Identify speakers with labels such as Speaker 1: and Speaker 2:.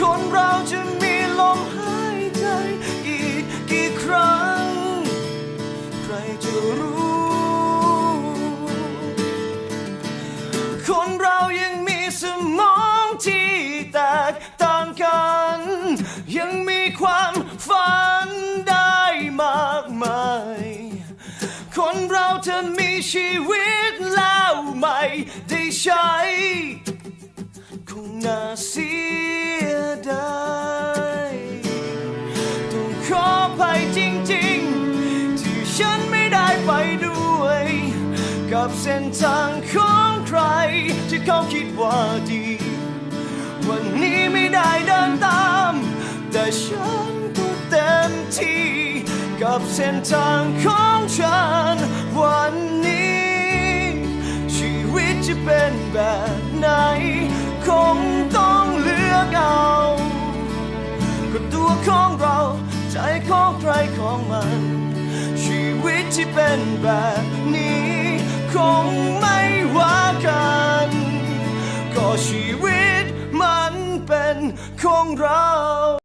Speaker 1: คนเราจะมีลมหายใจ อีกกี่ครั้ง ใครจะรู้ คนเรายังมีสมองที่แตกต่างกัน ยังมีความฝันได้มากมาย คนเราจะมีชีวิตแล้วไม่ได้ใช้ คงน่าเสีย ฉันไม่ได้ไปด้วย กับเส้นทางของใคร ที่เขาคิดว่าดี วันนี้ไม่ได้เดินตาม แต่ฉันก็เต็มที่ กับเส้นทางของฉัน วันนี้ ชีวิตจะเป็นแบบไหน ตที่เป็นแบบนี้ คงไม่ว่ากัน ก็ชีวิตมันเป็นของเรา